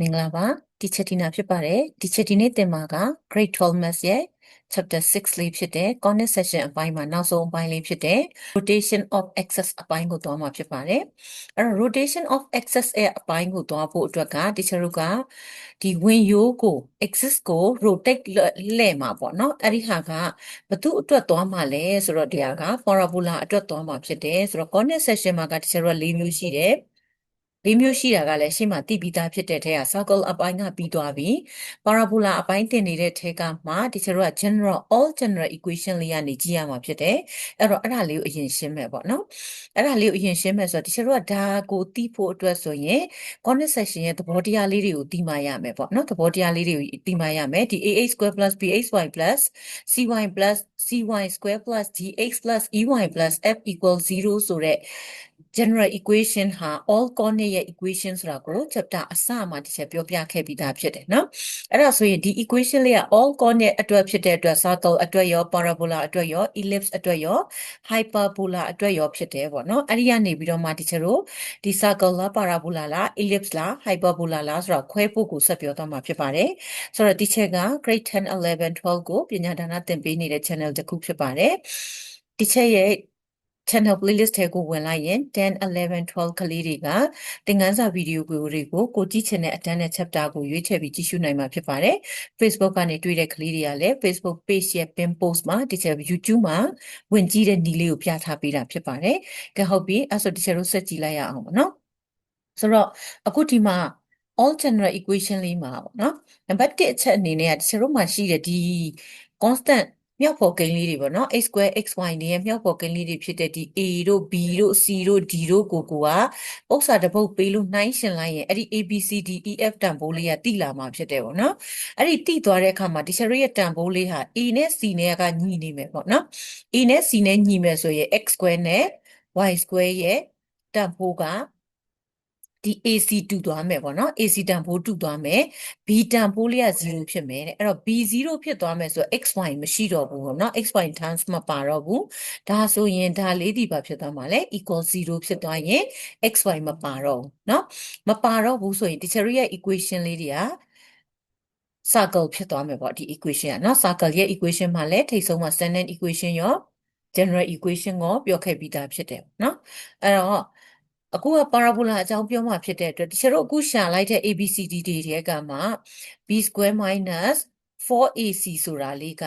မင်္ဂလာပါဒီချက်တီနာဖြစ်ပါတယ်ဒီချက်တီနေ့သင်မှာက grade 12 maths ရဲ့ chapter 6လေးဖြစ်တဲ့ connect section အပိုင်းမှာနောက်ဆုံးအပိုင်းလေးဖြစ်တဲ့ rotation of axis အပိုင်းကိုသွားမှာဖြစ်ပါတယ်အဲ့တော့ rotation of axis ရဲ့အပိုင်းကိုသွားဖို့အတွက်ကဒီချက်တို့ကဒီဝင်ရိုးကို axis ကို rotate လှည့်မှာပေါ့နော်အဲ့ဒီဟာကဘသူအတွက်သွားမှာလဲဆိုတော့ဒီဟာက parabola အတွက်သွားမှာဖြစ်တယ်ဆိုတော့ connect section မှာကဒီချက်တို့က၄မျိုးရှိတယ် လေးမျိုးရှိတာကလည်းရှေ့မှာသိပြီးသားဖြစ်တဲ့ထဲက circle အပိုင်းကပြီးသွားပြီ parabola အပိုင်းတင်နေတဲ့ထဲကမှဒီကျတော့ general all general equation လေးကနေကြည့်ရမှာဖြစ်တယ်အဲ့တော့အဲ့ဒါလေးကိုအရင်ရှင်းမယ်ပေါ့နော်အဲ့ဒါလေးကိုအရင်ရှင်းမယ်ဆိုတော့ဒီကျတော့ဒါကိုသိဖို့အတွက်ဆိုရင် connect section ရဲ့သဘောတရားလေးတွေကိုသိမှရမယ်ပေါ့နော်သဘောတရားလေးတွေကိုသိမှရမယ်ဒီ ax square plus bxy plus cy plus cy square plus dx plus ey plus f equals 0ဆိုတဲ့ general equation ဟာ all coordinate ရဲ့ equation ဆိုတာကို chapter အစမှာတစ်ချက်ပြောပြခဲ့ပြီးသားဖြစ်တယ်နော်အဲ့ဒါဆိုရင်ဒီ equation လေးက all coordinate အတွက်ဖြစ်တဲ့အတွက် circle အတွက်ရော parabola အတွက်ရော ellipse အတွက်ရော hyperbola အတွက်ရောဖြစ်တယ်ပေါ့နော်အဲ့ဒီကနေပြီးတော့မှတစ်ချက်တို့ဒီ circle လား parabola လား ellipse လား hyperbola လားဆိုတော့ခွဲဖို့ကိုဆက်ပြောသွားမှာဖြစ်ပါတယ်ဆိုတော့ဒီချက်က grade 10 11 12ကိုပညာဒါနသင်ပေးနေတဲ့ channel တစ်ခုဖြစ်ပါတယ်ဒီချက်ရဲ့ channel playlist ထဲကိုဝင်လိုက်ရင်10 11 12ကလေးတွေကသင်ခန်းစာဗီဒီယိုတွေကိုကိုကြည့်ချင်တဲ့အတန်းနဲ့ chapter ကိုရွေးချယ်ပြီးကြည့်ရှုနိုင်မှာဖြစ်ပါတယ် Facebook ကနေတွေ့တဲ့ကလေးတွေကလည်း Facebook page ရဲ့ pin post မှာဒီချက် YouTube မှာဝင်ကြည့်တဲ့နည်းလေးကိုပြထားပေးတာဖြစ်ပါတယ်။ကဲဟုတ်ပြီအဲ့ဆိုဒီချက်တို့ဆက်ကြည့်လိုက်ရအောင်ပေါ့နော်။ဆိုတော့အခုဒီမှာ all general equation လေးမှာပေါ့နော်။နံပါတ်1အချက်အနေနဲ့ကဒီချက်တို့မှာရှိတဲ့ဒီ constant မြောက်ဖော်ကိန်းလေးတွေပေါ့နော် x square xy တွေရဲ့မြောက်ဖော်ကိန်းလေးတွေဖြစ်တဲ့ဒီ a တို့ b တို့ c တို့ d တို့ကိုကိုကဥစ္စာတစ်ပုတ်ပေးလို့နှိုင်းရှင်လိုက်ရင်အဲ့ဒီ a b c d e f တန်ဖိုးလေးကတိလာမှာဖြစ်တယ်ပေါ့နော်အဲ့ဒီတိသွားတဲ့အခါမှာဒီ cherry ရဲ့တန်ဖိုးလေးဟာ a နဲ့ c နဲ့ကညီနေမယ်ပေါ့နော် a နဲ့ c နဲ့ညီမယ်ဆိုရင် x square နဲ့ y square ရဲ့တန်ဖိုးက ဒီ AC တူသွားမယ်ပေါ့နော် AC တန်ဖိုးတူသွားမယ် B တန်ဖိုးလေးက0ဖြစ်မယ်တဲ့အဲ့တော့ B0 ဖြစ်သွားမယ်ဆိုတော့ XY မရှိတော့ဘူးပေါ့နော် XY terms မပါတော့ဘူးဒါဆိုရင်ဒါလေးဒီပါဖြစ်သွားမှာလေ equal 0ဖြစ်သွားရင် XY မပါတော့ဘူးเนาะမပါတော့ဘူးဆိုရင် teacher ရဲ့ equation လေးတွေက circle ဖြစ်သွားမယ်ပေါ့ဒီ equation ကเนาะ circle ရဲ့ equation မှာလည်းထိပ်ဆုံးမှာ standard equation ရော general equation ကိုပြောခဲ့ပြီးသားဖြစ်တယ်เนาะအဲ့တော့ အခုက parabola အကြောင်းပြောမှဖြစ်တဲ့အတွက်တချို့အခုရှာလိုက်တဲ့ ABCD တွေထဲကမှ b square minus 4ac ဆိုတာလေးက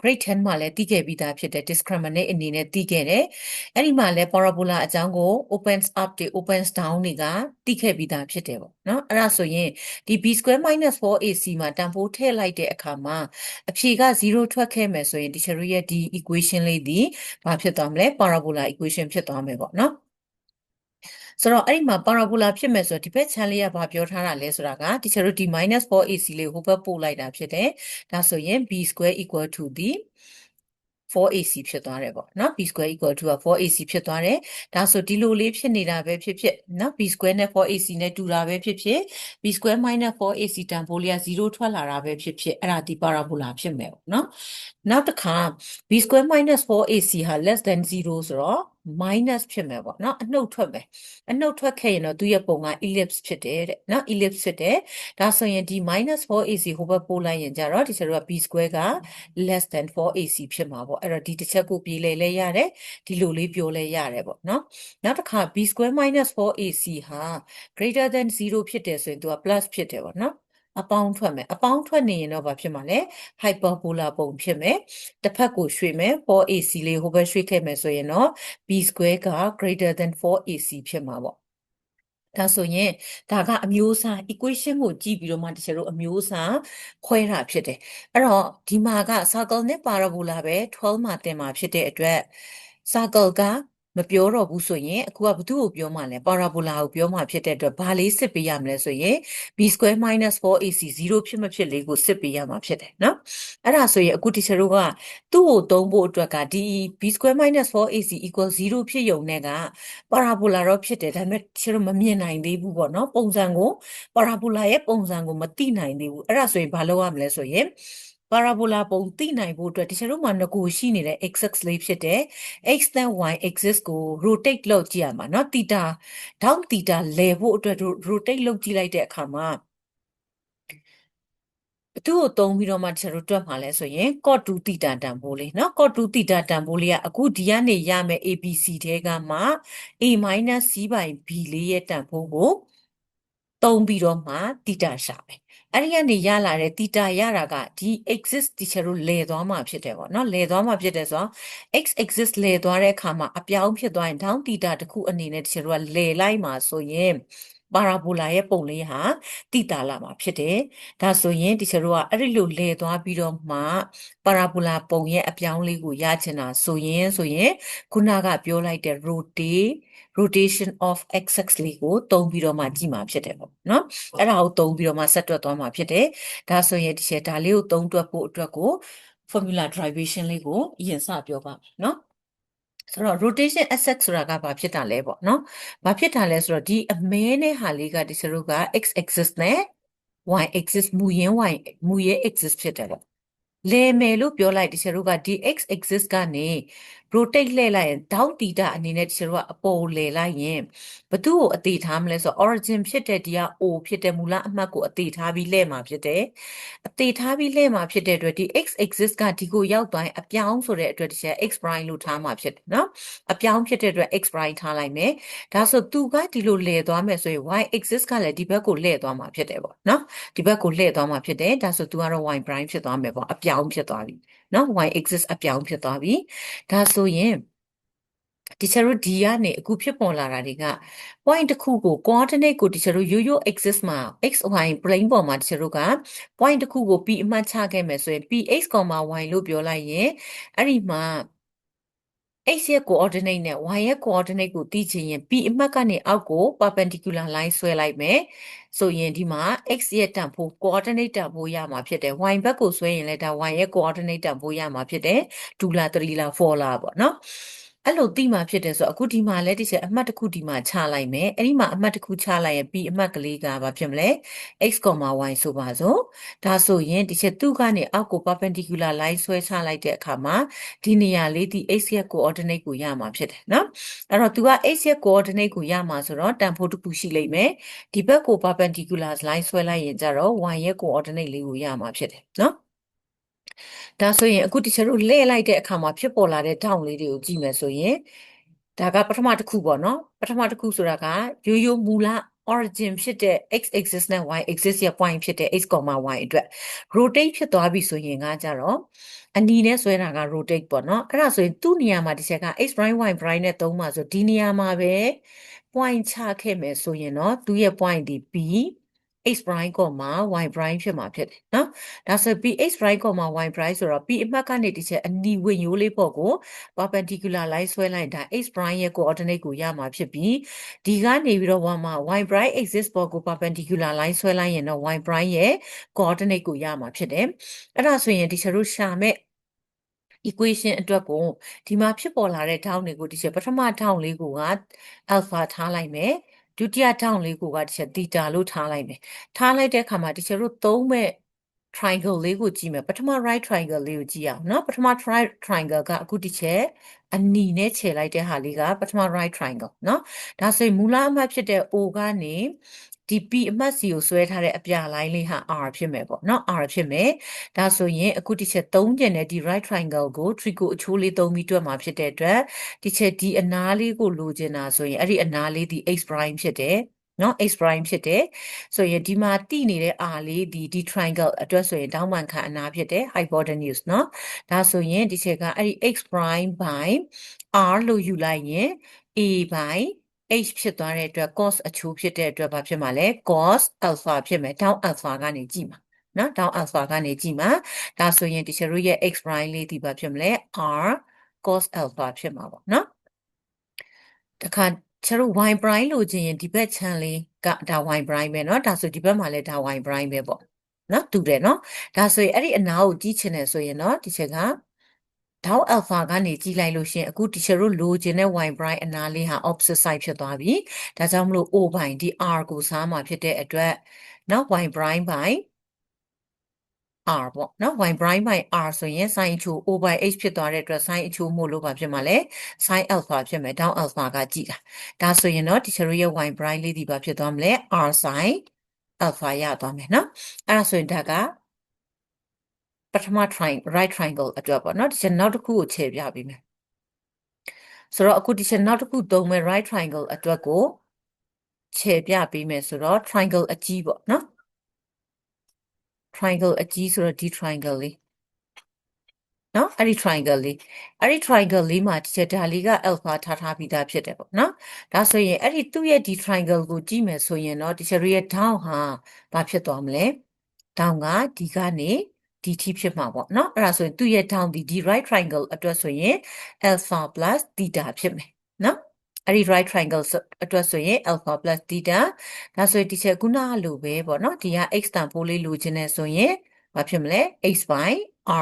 grade 10မှာလည်းသိခဲ့ပြီးသားဖြစ်တဲ့ discriminant အနေနဲ့သိခဲ့တယ်။အဲ့ဒီမှာလည်း parabola အကြောင်းကို opens up တွေ opens down တွေကသိခဲ့ပြီးသားဖြစ်တယ်ပေါ့နော်။အဲ့ဒါဆိုရင်ဒီ b square minus 4ac မှာတန်ဖိုးထည့်လိုက်တဲ့အခါမှာအဖြေက0ထွက်ခဲ့မယ်ဆိုရင်ဒီ theory ရဲ့ဒီ equation လေးဒီဘာဖြစ်သွားမလဲ parabola equation ဖြစ်သွားမယ်ပေါ့နော်။ ဆိုတော့အဲ့ဒီမှာ parabola ဖြစ်မယ်ဆိုတော့ဒီဘက် channel လေးကဘာပြောထားတာလဲဆိုတာကတချို့တို့ဒီ -4ac လေးကိုဟိုဘက်ပို့လိုက်တာဖြစ်တယ်ဒါဆိုရင် b square equal to ဒီ 4ac ဖြစ်သွားတယ်ပေါ့နော် b square equal to 4ac ဖြစ်သွားတယ်ဒါဆိုဒီလိုလေးဖြစ်နေတာပဲဖြစ်ဖြစ်နော် b square နဲ့ 4ac နဲ့တူတာပဲဖြစ်ဖြစ် b square minus 4ac တန်ဖိုးလေးက0ထွက်လာတာပဲဖြစ်ဖြစ်အဲ့ဒါဒီ parabola ဖြစ်မယ်ပေါ့နော်နောက်တစ်ခါ b square minus 4ac ဟာ less than 0ဆိုတော့ minus ဖြစ်မယ်ပေါ့နော်အနှုတ်ထွက်မယ်အနှုတ်ထွက်ခဲ့ရင်တော့သူ့ရဲ့ပုံက ellipse ဖြစ်တယ်တဲ့နော် ellipse ဖြစ်တယ်ဒါဆိုရင်ဒီ -4ac ဟိုဘက်ပို့လိုက်ရင်ကြတော့ဒီကျတော့ b square က less than 4ac ဖြစ်မှာပေါ့အဲ့တော့ဒီတစ်ချက်ကိုပြေးလဲလဲရတယ်ဒီလိုလေးပြောလဲရတယ်ပေါ့နော်နောက်တစ်ခါ b square minus 4ac ဟာ greater than 0ဖြစ်တယ်ဆိုရင်သူက plus ဖြစ်တယ်ပေါ့နော် အပေါင်းထွက်မယ်အပေါင်းထွက်နေရင်တော့ဘာဖြစ်မှာလဲ hyperbola ပုံဖြစ်မယ်တစ်ဖက်ကိုရွှေ့မယ် 4ac လေးဟိုဘက်ရွှေ့ခဲ့မယ်ဆိုရင်တော့ b square က greater than 4ac ဖြစ်မှာပေါ့ဒါဆိုရင်ဒါကအမျိုးအစား equation ကိုကြည့်ပြီးတော့မှတချို့တို့အမျိုးအစားခွဲတာဖြစ်တယ်အဲ့တော့ဒီမှာက circle နဲ့ parabola ပဲ12မှာတင်မှာဖြစ်တဲ့အတွက် circle က မပြောတော့ဘူးဆိုရင်အခုကဘသူ့ကိုပြောမှလဲ parabola ကိုပြောမှဖြစ်တဲ့အတွက်ဘာလေးစစ်ပေးရမလဲဆိုရင် b square minus 4ac 0ဖြစ်မဖြစ်လေးကိုစစ်ပေးရမှာဖြစ်တယ်နော်အဲ့ဒါဆိုရင်အခုတီချာတို့ကသူ့ကိုသုံးဖို့အတွက်ကဒီ b square minus 4ac equal 0ဖြစ်ရုံနဲ့က parabola တော့ဖြစ်တယ်ဒါပေမဲ့တီချာတို့မမြင်နိုင်သေးဘူးပေါ့နော်ပုံစံကို parabola ရဲ့ပုံစံကိုမသိနိုင်သေးဘူးအဲ့ဒါဆိုရင်ဘာလုပ်ရမလဲဆိုရင် parabola ပုံသိနိုင်ဖို့အတွက်တချို့တို့မှာငကိုရှိနေတဲ့ axis လေးဖြစ်တဲ့ x နဲ့ y axis ကို rotate လုပ်ကြည့်ရမှာเนาะ theta down theta လဲဖို့အတွက် rotate လုပ်ကြည့်လိုက်တဲ့အခါမှာ ဘသူ့ကိုသုံးပြီးတော့မှကျွန်တော်တို့တွက်မှာလဲဆိုရင် cot 2 theta တန်ဖိုးလေးเนาะ cot 2 theta တန်ဖိုးလေးကအခုဒီကနေရမယ် ABC ထဲကမှ a minus c by b လေးရဲ့တန်ဖိုးကိုသုံးပြီးတော့မှ theta ရှာမယ် အဲ့ဒီကနေရလာတဲ့ theta ရတာကဒီ exist teacher ကိုလဲသွားမှာဖြစ်တယ်ပေါ့နော်လဲသွားမှာဖြစ်တယ်ဆိုတော့ x exist လဲသွားတဲ့အခါမှာအပြောင်းဖြစ်သွားရင် down theta တစ်ခုအနေနဲ့ teacher ကလဲလိုက်မှာဆိုရင် ပါရာဘိုလာရဲ့ပုံလေးဟာတိတာလာမှာဖြစ်တယ်။ဒါဆိုရင်ဒီချတို့ကအဲ့ဒီလိုလဲသွားပြီးတော့မှပါရာဘိုလာပုံရဲ့အပြောင်းလေးကိုရချင်တာဆိုရင်ဆိုရင်ခုနကပြောလိုက်တဲ့ rotate rotation of x-axis လေးကိုသုံးပြီးတော့မှကြည့်မှာဖြစ်တယ်ပေါ့နော်။အဲ့ဒါကိုသုံးပြီးတော့မှဆက်တွက်သွားမှာဖြစ်တယ်။ဒါဆိုရင်ဒီချက်ဒါလေးကိုသုံးတွက်ဖို့အတွက်ကို formula derivation လေးကိုအရင်စပြောပါမယ်နော်။ ဆိုတော့ rotation axis ဆိုတာကဘာဖြစ်တာလဲပေါ့နော်။ဘာဖြစ်တာလဲဆိုတော့ဒီအမဲနဲ့ဟာလေးကဒီစရုပ်က x axis နဲ့ y axis မူရင်း y မူရင်း axis ဖြစ်တယ်ပေါ့။လဲမယ်လို့ပြောလိုက်ဒီစရုပ်ကဒီ x axis ကနေ rotate လှည့်လိုက်ရင် down theta အနေနဲ့ဒီစရုပ်ကအပေါ်လဲလိုက်ရင်ဘသူ့ကိုအသေးထားမလဲဆိုတော့ origin ဖြစ်တဲ့ဒီက o ဖြစ်တဲ့မူလအမှတ်ကိုအသေးထားပြီးလှည့်မှာဖြစ်တယ်။အသေးထားပြီးလှည့်မှာဖြစ်တဲ့အတွက်ဒီ x axis ကဒီကိုရောက်သွားရင်အပြောင်းဆိုတဲ့အတွက်ဒီချက် x prime လို့ထားမှာဖြစ်တယ်နော်။အပြောင်းဖြစ်တဲ့အတွက် x prime ထားလိုက်မယ်။ဒါဆိုသူကဒီလိုလှည့်သွားမယ်ဆိုရင် y axis ကလည်းဒီဘက်ကိုလှည့်သွားမှာဖြစ်တယ်ပေါ့နော်။ဒီဘက်ကိုလှည့်သွားမှာဖြစ်တယ်။ဒါဆိုသူကတော့ y prime ဖြစ်သွားမယ်ပေါ့အပြောင်းဖြစ်သွားပြီ။ နော် y axis အပြောင်းဖြစ်သွားပြီ။ဒါဆိုရင်ဒီချာတို့ဒီကနေအခုဖြစ်ပေါ်လာတာတွေက point တစ်ခုကို coordinate ကိုဒီချာတို့ရိုးရိုး axis မှာ x y plane ပေါ်မှာဒီချာတို့က point တစ်ခုကို p အမှတ်ချခဲ့မယ်ဆိုရင် p x, y လို့ပြောလိုက်ရင်အဲ့ဒီမှာ x ရဲ့ coordinate နဲ့ y ရဲ့ coordinate ကိုသိချင်ရင် p အမှတ်ကနေအောက်ကို perpendicular line ဆွဲလိုက်မယ် ဆိုရင်ဒီမှာ x ရဲ့တန်ဖိုး coordinate တန်ဖိုးရမှာဖြစ်တယ် y ဘက်ကိုဆွဲရင်လည်းဒါ y ရဲ့ coordinate တန်ဖိုးရမှာဖြစ်တယ်2လား3လား4လားပေါ့နော် အဲ့လိုသိမှဖြစ်တယ်ဆိုတော့အခုဒီမှာလဲဒီချက်အမှတ်တစ်ခုဒီမှာချလိုက်မယ်အဲ့ဒီမှာအမှတ်တစ်ခုချလိုက်ရင် b အမှတ်ကလေးကဘာဖြစ်မလဲ x, y ဆိုပါစို့ဒါဆိုရင်ဒီချက်သူ့ကနေအောက်ကို perpendicular line ဆွဲချလိုက်တဲ့အခါမှာဒီနေရာလေးဒီ x ရဲ့ coordinate ကိုရမှာဖြစ်တယ်နော်အဲ့တော့ तू က x ရဲ့ coordinate ကိုရမှာဆိုတော့တန်ဖိုးတစ်ခုရှိလိမ့်မယ်ဒီဘက်ကို perpendicular line ဆွဲလိုက်ရင်ကြတော့ y ရဲ့ coordinate လေးကိုရမှာဖြစ်တယ်နော် ဒါဆိုရင်အခုတချို့တို့လှည့်လိုက်တဲ့အခါမှာဖြစ်ပေါ်လာတဲ့ထောင့်လေးတွေကိုကြည့်မယ်ဆိုရင်ဒါကပထမတစ်ခုပေါ့နော်ပထမတစ်ခုဆိုတာကရိုးရိုးမူလ origin ဖြစ်တဲ့ x axis နဲ့ y axis ရဲ့ point ဖြစ်တဲ့ x, y အတွက် rotate ဖြစ်သွားပြီဆိုရင်ကကြတော့အနီနဲ့ဆွဲတာက rotate ပေါ့နော်အဲ့ဒါဆိုရင်သူ့နေရာမှာဒီချက်က x prime y prime နဲ့သုံးပါဆိုဒီနေရာမှာပဲ point ချခဲ့မယ်ဆိုရင်တော့သူ့ရဲ့ point ဒီ p x prime, y prime ဖြစ်မှာဖြစ်တယ်နော်ဒါဆို p x prime, y prime ဆိုတော့ p အမှတ်ကနေဒီချက်အနီဝင်ရိုးလေးပေါ့ကို perpendicular line ဆွဲလိုက်တာ x prime ရဲ့ coordinate ကိုရမှာဖြစ်ပြီးဒီကနေပြီးတော့ y မှာ y prime axis ပေါ်ကို perpendicular line ဆွဲလိုက်ရင်တော့ y prime ရဲ့ coordinate ကိုရမှာဖြစ်တယ်အဲ့ဒါဆိုရင်ဒီချက်တို့ရှာမဲ့ equation အတွက်ကိုဒီမှာဖြစ်ပေါ်လာတဲ့ထောင့်တွေကိုဒီချက်ပထမထောင့်လေးကိုက alpha ထားလိုက်မယ် ဒုတိယထောင့်လေးကိုကတစ်ချက် theta လို့ထားလိုက်မယ်ထားလိုက်တဲ့အခါမှာတစ်ချက်တို့သုံးမဲ့ triangle လေးကိုကြည့်မယ်ပထမ right triangle လေးကိုကြည့်အောင်เนาะပထမ right triangle ကအခုတစ်ချက်အနီနဲ့ခြေလိုက်တဲ့ဟာလေးကပထမ right triangle เนาะဒါဆိုရင်မူလအမှတ်ဖြစ်တဲ့ O ကနေ ဒီ p အမှတ်စီကိုဆွဲထားတဲ့အပြလိုင်းလေးဟာ r ဖြစ်မယ်ပေါ့နော် r ဖြစ်မယ်ဒါဆိုရင်အခုတစ်ချက်သုံးကျင်တဲ့ဒီ right triangle ကို trigo အချိုးလေးသုံးပြီးတွက်မှာဖြစ်တဲ့အတွက်တစ်ချက်ဒီအနားလေးကိုလိုချင်တာဆိုရင်အဲ့ဒီအနားလေးဒီ x prime ဖြစ်တယ်နော် x prime ဖြစ်တယ်ဆိုရင်ဒီမှာတိနေတဲ့ r လေးဒီဒီ triangle အတွက်ဆိုရင်တောင်းပန်ခံအနာဖြစ်တယ် hypotenuse နော်ဒါဆိုရင်ဒီချက်ကအဲ့ဒီ x prime by r လို့ယူလိုက်ရင် a by h ဖြစ်သွားတဲ့အတွက် cos အချိုးဖြစ်တဲ့အတွက်ဘာဖြစ်မှာလဲ cos alpha ဖြစ်မယ် down alpha ကနေကြည့်မှာနော် down alpha ကနေကြည့်မှာဒါဆိုရင်ဒီချက်တို့ရဲ့ x prime လေးဒီဘာဖြစ်မလဲ r cos alpha ဖြစ်မှာပေါ့နော်တခါကျတို့ y prime လို့ခြင်းရင်ဒီဘက် channel လေးကဒါ y prime ပဲเนาะဒါဆိုဒီဘက်မှာလည်းဒါ y prime ပဲပေါ့เนาะတူတယ်เนาะဒါဆိုရင်အဲ့ဒီအနာကိုကြည့်ချင်တယ်ဆိုရင်เนาะဒီချက်က ဒေါက်အယ်ဖာကနေကြည့်လိုက်လို့ရှင်အခုတီချာတို့လိုချင်တဲ့ wine brine အနားလေးဟာ opposite side ဖြစ်သွားပြီဒါကြောင့်မလို့ o ဘိုင်ဒီ r ကိုစားမှာဖြစ်တဲ့အတွက်နောက် wine brine ဘိုင် r ပေါ့နော် y prime by r ဆိုရင် sin အချို o by h ဖြစ်သွားတဲ့အတွက် sin အချိုမို့လို့ပါဖြစ်မှာလဲ sin alpha ဖြစ်မယ် down alpha ကကြည်တာဒါဆိုရင်တော့ teacher ရဲ့ y prime လေးဒီပါဖြစ်သွားမလဲ r sin alpha ရသွားမယ်နော်အဲ့ဒါဆိုရင်ဒါက ပထမ triangle right triangle အတွက်ပေါ့နော်ဒီချက်နောက်တစ်ခုကိုခြေပြပေးမယ်ဆိုတော့အခုဒီချက်နောက်တစ်ခုသုံးမယ် right triangle အတွက်ကိုခြေပြပေးမယ်ဆိုတော့ triangle အကြီးပေါ့နော် triangle အကြီးဆိုတော့ဒီ triangle လေးနော်အဲ့ဒီ triangle လေးအဲ့ဒီ triangle လေးမှာဒီချက်ဒါလေးက alpha ထားထားပြီးသားဖြစ်တယ်ပေါ့နော်ဒါဆိုရင်အဲ့ဒီသူ့ရဲ့ဒီ triangle ကိုကြည့်မယ်ဆိုရင်တော့ဒီချက်ရဲ့ down ဟာဘာဖြစ်သွားမလဲ down ကဒီကနေ ဒီထိဖြစ်မှာပေါ့နော်အဲ့ဒါဆိုရင်သူ့ရဲ့ down ဒီဒီ right triangle အတွက်ဆိုရင် alpha plus theta ဖြစ်မယ်နော်အဲ့ဒီ right triangle ဆိုအတွက်ဆိုရင် alpha plus theta ဒါဆိုရင်ဒီချက်ခုနကလိုပဲပေါ့နော်ဒီက x တန်ဖိုးလေးလိုချင်နေဆိုရင်ဘာဖြစ်မလဲ x by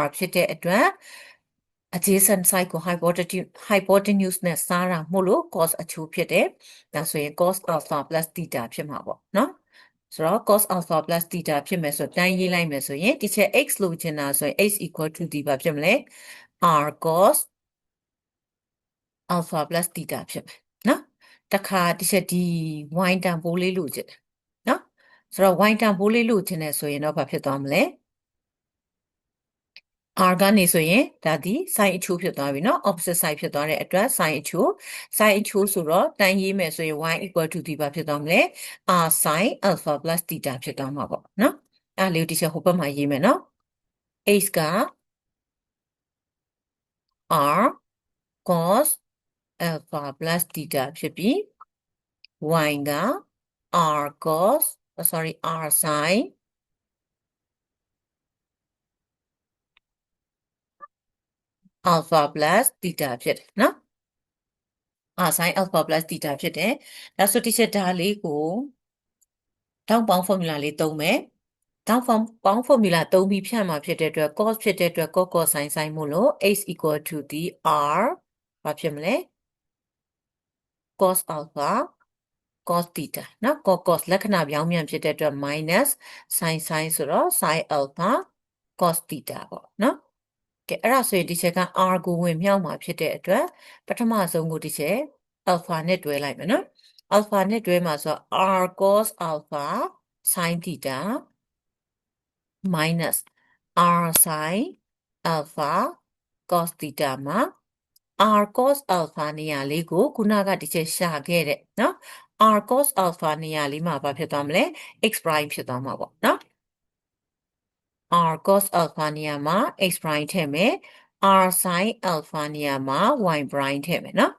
r ဖြစ်တဲ့အတွက် adjacent side ကို hypotenuse hypotenuse နဲ့စားတာမို့လို့ cos အချိုးဖြစ်တယ်ဒါဆိုရင် cos alpha plus theta ဖြစ်မှာပေါ့နော် ဆိုတော့ cos alpha plus theta ဖြစ်မယ်ဆိုတိုင်းရေးလိုက်မယ်ဆိုရင်ဒီချက် x လိုချင်တာဆိုရင် x equal to ဒီပါဖြစ်မလဲ r cos alpha plus theta ဖြစ်မယ်နော်တခါဒီချက်ဒီ y တန်ဖိုးလေးလိုချင်တယ်နော်ဆိုတော့ y တန်ဖိုးလေးလိုချင်တယ်ဆိုရင်တော့ဘာဖြစ်သွားမလဲ r ကနေဆိုရင်ဒါဒီ sin အချိုးဖြစ်သွားပြီเนาะ opposite side ဖြစ်သွားတဲ့အတွက် sin အချိုး sin အချိုးဆိုတော့တန်းရေးမယ်ဆိုရင် y equal to ဒီပါဖြစ်သွားမလဲ r sin alpha plus theta ဖြစ်သွားမှာပေါ့เนาะအဲ့လေးကိုဒီချက်ဟိုဘက်မှာရေးမယ်เนาะ h က r cos alpha plus theta ဖြစ်ပြီး y က r cos sorry r sin alpha plus theta ဖြစ်တယ်နော် r sin alpha plus theta ဖြစ်တယ်ဒါဆိုဒီချက်ဒါလေးကိုတောင်းပေါင်း formula လေးသုံးမယ်တောင်းပေါင်းပေါင်း formula သုံးပြီးဖြတ်မှာဖြစ်တဲ့အတွက် cos ဖြစ်တဲ့အတွက် cos cos sin sin မို့လို့ h equal to the r ဘာဖြစ်မလဲ cos alpha cos theta နော် cos cos လက္ခဏာပြောင်းပြန်ဖြစ်တဲ့အတွက် minus sin sin ဆိုတော့ sin alpha cos theta ပေါ့နော် ကဲအဲ့ဒါဆိုရင်ဒီချက်က r ကိုဝင်မြောက်မှာဖြစ်တဲ့အတွက်ပထမဆုံးကိုဒီချက် alpha နဲ့တွဲလိုက်မယ်နော် alpha နဲ့တွဲမှာဆိုတော့ r cos alpha sin theta minus r sin alpha cos theta မှာ r cos alpha နေရာလေးကိုခုနကဒီချက်ရှာခဲ့တဲ့နော် r cos alpha နေရာလေးမှာဘာဖြစ်သွားမလဲ x prime ဖြစ်သွားမှာပေါ့နော် r cos alpha နေရာမှာ x prime ထည့်မယ် r sin alpha နေရာမှာ y prime ထည့်မယ်နော်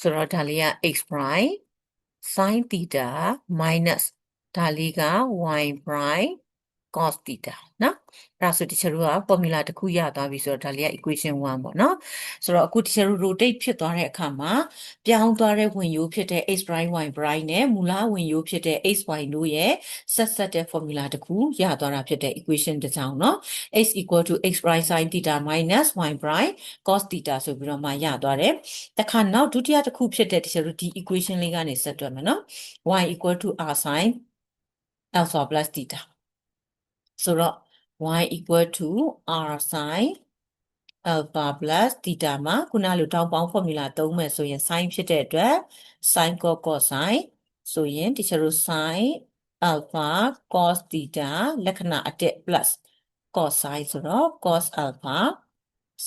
ဆိုတော့ဒါလေးက x prime sin theta minus ဒါလေးက y prime cos theta နော်အဲ့ဒါဆိုတချင်တို့က formula တစ်ခုရသွားပြီဆိုတော့ဒါလေးက equation 1ပေါ့နော်ဆိုတော့အခုတချင်တို့ rotate ဖြစ်သွားတဲ့အခါမှာပြောင်းသွားတဲ့ဝင်ရိုးဖြစ်တဲ့ x prime y prime နဲ့မူလဝင်ရိုးဖြစ်တဲ့ xy တို့ရဲ့ဆက်ဆက်တဲ့ formula တစ်ခုရသွားတာဖြစ်တဲ့ equation တစ်ကြောင်နော် x equal to x prime sin theta minus y prime cos theta ဆိုပြီးတော့မှရသွားတယ်တခါနောက်ဒုတိယတစ်ခုဖြစ်တဲ့တချင်တို့ဒီ equation လေးကနေဆက်တွက်မယ်နော် y equal to r sin alpha plus theta ဆိုတော့ y equal to r sin alpha plus theta မှာခုနလိုတောင်းပေါင်း formula သုံးမယ်ဆိုရင် sin ဖြစ်တဲ့အတွက် sin cos cos sin ဆိုရင်တချို့ sin alpha cos theta လက္ခဏာအတက် plus cos sin ဆိုတော့ cos alpha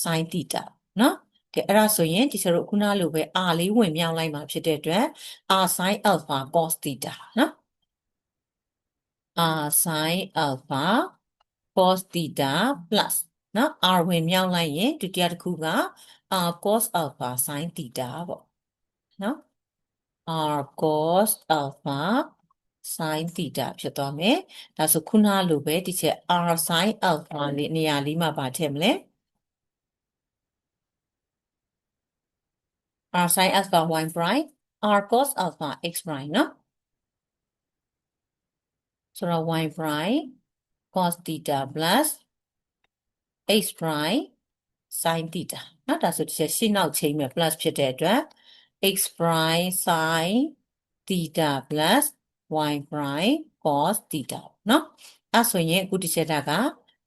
sin theta နော်ကဲအဲ့ဒါဆိုရင်တချို့ခုနလိုပဲ r လေးဝင်မြောက်လိုက်မှာဖြစ်တဲ့အတွက် r sin alpha cos theta နော် r sin alpha cos theta plus နော် r ဝင်မြောက်လိုက်ရင်ဒုတိယတစ်ခုက r cos alpha sin theta ပေါ့နော် r cos alpha sin theta ဖြစ်သွားမယ်ဒါဆိုခုနလိုပဲဒီချက် r sin alpha နေနေရာလေးမှာပါထည့်မလဲ r sin alpha y prime r cos alpha x prime နော် ဆိုတော့ y prime cos theta plus h prime sin theta เนาะဒါဆိုတစ်ချက်ရှင်းနောက်ချိန်မဲ့ plus ဖြစ်တဲ့အတွက် x prime sin theta plus y prime cos theta เนาะအဲ့ဆိုရင်အခုတစ်ချက်က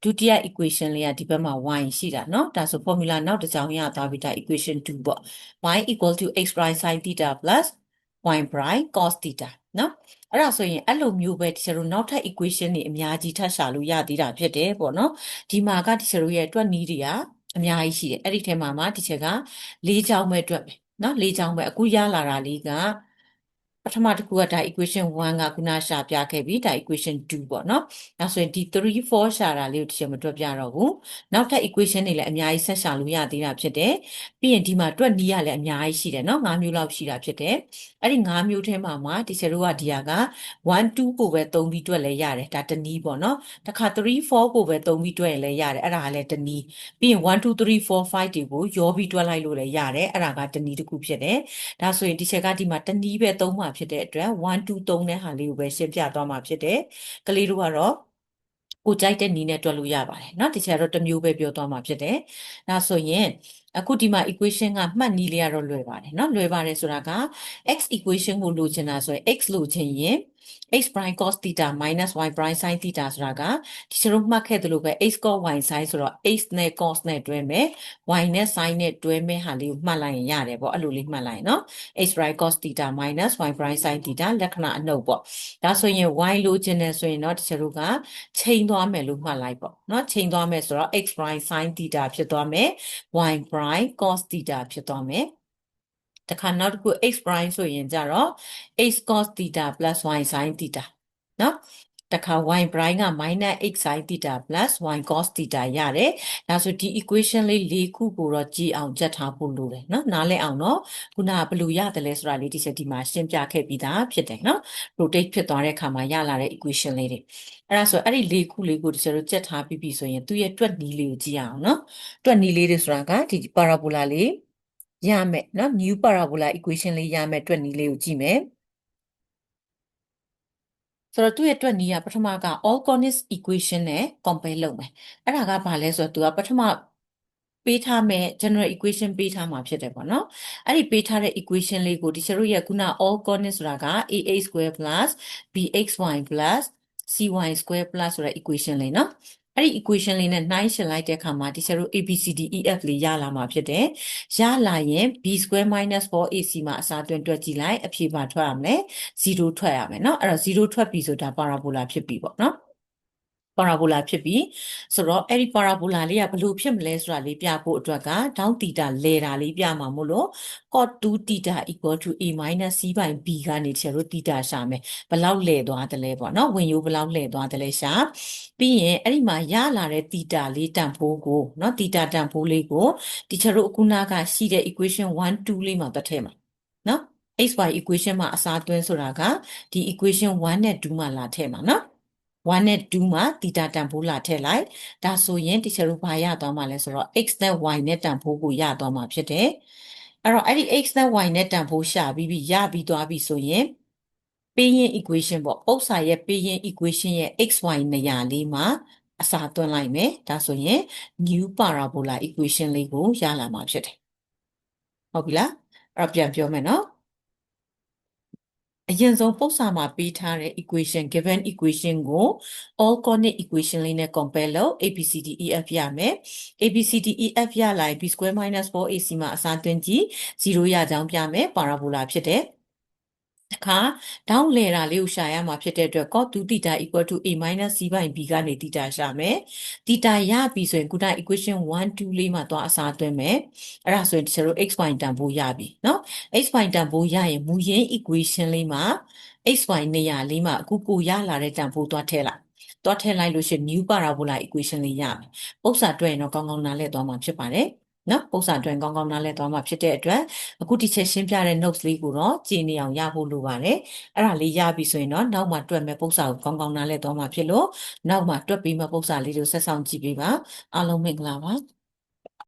ဒုတိယ equation လေးကဒီဘက်မှာ y ရှိတာเนาะဒါဆို formula နောက်တစ်ကြောင်းရသွားပြီဒါ equation 2ပေါ့ y equal to x prime sin theta plus y prime cos theta နော်အဲ့ဒါဆိုရင်အဲ့လိုမျိုးပဲတချို့တို့နောက်ထပ် equation တွေအများကြီးထပ်ရှာလို့ရသေးတာဖြစ်တယ်ပေါ့နော်ဒီမှာကတချို့တို့ရဲ့တွက်နည်းတွေကအများကြီးရှိတယ်အဲ့ဒီထဲမှာမှတချို့က၄ချောင်းပဲတွက်မယ်နော်၄ချောင်းပဲအခုရလာတာလေးက ပထမတစ်ခုကဒါ equation 1ကခုနရှာပြခဲ့ပြီဒါ equation 2ပေါ့နော်ဒါဆိုရင်ဒီ3 4ရှာတာလေးကိုတချို့မတွက်ပြတော့ဘူးနောက်ထပ် equation တွေလည်းအများကြီးဆက်ရှာလို့ရသေးတာဖြစ်တယ်ပြီးရင်ဒီမှာတွက်နည်းရလည်းအများကြီးရှိတယ်နော်၅မျိုးလောက်ရှိတာဖြစ်တယ်အဲ့ဒီ၅မျိုးထဲမှာမှတချို့တို့ကဒီဟာက1 2ကိုပဲသုံးပြီးတွက်လဲရတယ်ဒါတနည်းပေါ့နော်တခါ3 4ကိုပဲသုံးပြီးတွက်ရင်လည်းရတယ်အဲ့ဒါကလည်းတနည်းပြီးရင်1 2 3 4 5တွေကိုရောပြီးတွက်လိုက်လို့လည်းရတယ်အဲ့ဒါကတနည်းတစ်ခုဖြစ်တယ်ဒါဆိုရင်ဒီချက်ကဒီမှာတနည်းပဲသုံးမှာဖြစ်တဲ့အတွက်1 2 3တဲ့ဟာလေးကိုပဲရှင်းပြသွားမှာဖြစ်တယ်ကလေးတို့ကတော့ကိုကြိုက်တဲ့နည်းနဲ့တွက်လို့ရပါတယ်เนาะဒီချက်ကတော့တစ်မျိုးပဲပြောသွားမှာဖြစ်တယ်ဒါဆိုရင်အခုဒီမှာ equation ကမှတ်နည်းလေးကတော့လွယ်ပါတယ်เนาะလွယ်ပါတယ်ဆိုတာက x equation ကိုလိုချင်တာဆိုရင် x လိုချင်ရင် x prime cos theta minus y prime sin theta ဆိုတာကဒီကျွန်တော်မှတ်ခဲ့သလိုပဲ x cos y sin ဆိုတော့ x နဲ့ cos နဲ့တွဲမယ် y နဲ့ sin နဲ့တွဲမယ်ဟာလေးကိုမှတ်လိုက်ရင်ရတယ်ပေါ့အဲ့လိုလေးမှတ်လိုက်နော် x prime cos theta minus y prime sin theta လက္ခဏာအနှုတ်ပေါ့ဒါဆိုရင် y လိုချင်တယ်ဆိုရင်တော့ဒီကျွန်တော်ကချိန်သွားမယ်လို့မှတ်လိုက်ပေါ့နော်ချိန်သွားမယ်ဆိုတော့ x prime sin theta ဖြစ်သွားမယ် y prime cos theta ဖြစ်သွားမယ် တခါနောက်တစ်ခု x prime ဆိုရင်ကြတော့ x cos theta plus y sin theta နော်တခါ y prime က minus x sin theta plus y cos theta ရတယ်ဒါဆိုဒီ equation လေး၄ခုကိုတော့ကြည့်အောင်ကြက်ထားဖို့လိုတယ်နော်နားလည်အောင်တော့ခုနကဘယ်လိုရတယ်လဲဆိုတာလေးဒီချက်ဒီမှာရှင်းပြခဲ့ပြီးသားဖြစ်တယ်နော် rotate ဖြစ်သွားတဲ့အခါမှာရလာတဲ့ equation လေးတွေအဲ့ဒါဆိုအဲ့ဒီ၄ခုလေးကိုဒီချက်တို့ကြက်ထားပြီးပြီဆိုရင်သူ့ရဲ့တွက်နီးလေးကိုကြည့်အောင်နော်တွက်နီးလေးတွေဆိုတာကဒီ parabola လေး ရမယ်နော် new parabola equation လေးရမယ်အတွက်နည်းလေးကိုကြည့်မယ်ဆိုတော့သူ့ရဲ့အတွက်နည်းကပထမက all conics equation နဲ့ compare လုပ်မယ်အဲ့ဒါကဘာလဲဆိုတော့သူကပထမပေးထားမဲ့ general equation ပေးထားမှာဖြစ်တယ်ပေါ့နော်အဲ့ဒီပေးထားတဲ့ equation လေးကိုဒီချတို့ရဲ့ခုန all conics ဆိုတာက ax square plus bxy plus cy square plus ဆိုတဲ့ equation လေးနော် အဲ့ဒီ equation လေးနဲ့နှိုင်းယှဉ်လိုက်တဲ့အခါမှာဒီချက်တို့ ABCD EF လေးရလာမှာဖြစ်တယ်။ရလာရင် b square minus 4ac မှာအစားသွင်းတွက်ကြည့်လိုက်အဖြေပါထွက်ရမယ်0ထွက်ရမယ်เนาะအဲ့တော့0ထွက်ပြီဆိုတာ parabola ဖြစ်ပြီပေါ့เนาะ parabola ဖြစ်ပြီဆိုတော့အဲ့ဒီ parabola လေးကဘယ်လိုဖြစ်မလဲဆိုတာလေးပြဖို့အတွက်ကဒေါင်းတီတာလဲတာလေးပြမှာမို့လို့ cot 2 theta equal to a minus c by b ကနေကျတော့ theta ရှာမယ်ဘယ်လောက်လဲသွားတယ်လဲပေါ့နော်ဝင်ရိုးဘယ်လောက်လဲသွားတယ်လဲရှာပြီးရင်အဲ့ဒီမှာရလာတဲ့ theta လေးတန်ဖိုးကိုနော် theta တန်ဖိုးလေးကိုဒီကျတော့အခုနကရှိတဲ့ equation 1 2လေးမှာတက်ထည့်မှာနော် xy equation မှာအစားသွင်းဆိုတာကဒီ equation 1နဲ့2မှာလာထည့်မှာနော် 1နဲ့2မှာ theta တန်ဖိုးလာထည့်လိုက်ဒါဆိုရင်တချို့ဘာရသွားမှာလဲဆိုတော့ x နဲ့ y နဲ့တန်ဖိုးကိုရသွားမှာဖြစ်တယ်အဲ့တော့အဲ့ဒီ x နဲ့ y နဲ့တန်ဖိုးရှာပြီးပြီးရပြီးသွားပြီဆိုရင်ပေးရင် equation ပေါ့ဥစ္စာရဲ့ပေးရင် equation ရဲ့ x y နေရာလေးမှာအစာသွင်းလိုက်မယ်ဒါဆိုရင် new parabola equation လေးကိုရလာမှာဖြစ်တယ်ဟုတ်ပြီလားအဲ့တော့ပြန်ပြောမယ်နော် အရင်ဆုံးပု္ပ္ပာမှာပေးထားတဲ့ equation given equation ကို all conic equation လေးနဲ့ compare လုပ် ABCD EF ရမယ် ABCD EF ရလိုက် b square minus 4ac မှာအစားသွင်းကြည့်0ရကြောင်းပြမယ် parabola ဖြစ်တယ် အခါဒေါင်းလဲတာလေးကိုရှာရမှာဖြစ်တဲ့အတွက် cos 2 theta equal to a minus c by b ကနေ theta ရှာမယ်။ theta ရပြီဆိုရင်ခုန equation 1 2လေးမှာသွားအစားသွင်းမယ်။အဲ့ဒါဆိုရင်ကျွန်တော် x y တန်ဖိုးရပြီနော်။ x y တန်ဖိုးရရင်မူရင်း equation လေးမှာ x y နေရာလေးမှာအခုကိုရလာတဲ့တန်ဖိုးသွားထည့်လိုက်။သွားထည့်လိုက်လို့ရှိရင် new parabola equation လေးရမယ်။ပုံစံတွေ့ရင်တော့ကောင်းကောင်းနားလည်သွားမှာဖြစ်ပါတယ်။ နော်ပုံစံအတွင်းကောင်းကောင်းနားလည်သွားမှာဖြစ်တဲ့အတွက်အခုဒီချက်ရှင်းပြတဲ့ notes လေးကိုတော့ကြည်နေအောင်ရဖို့လိုပါတယ်အဲ့ဒါလေးရပြီဆိုရင်တော့နောက်မှတွက်မဲ့ပုံစံကိုကောင်းကောင်းနားလည်သွားမှာဖြစ်လို့နောက်မှတွက်ပြီးမှပုံစံလေးကိုဆက်ဆောင်ကြည့်ပေးပါအားလုံးမင်္ဂလာပါ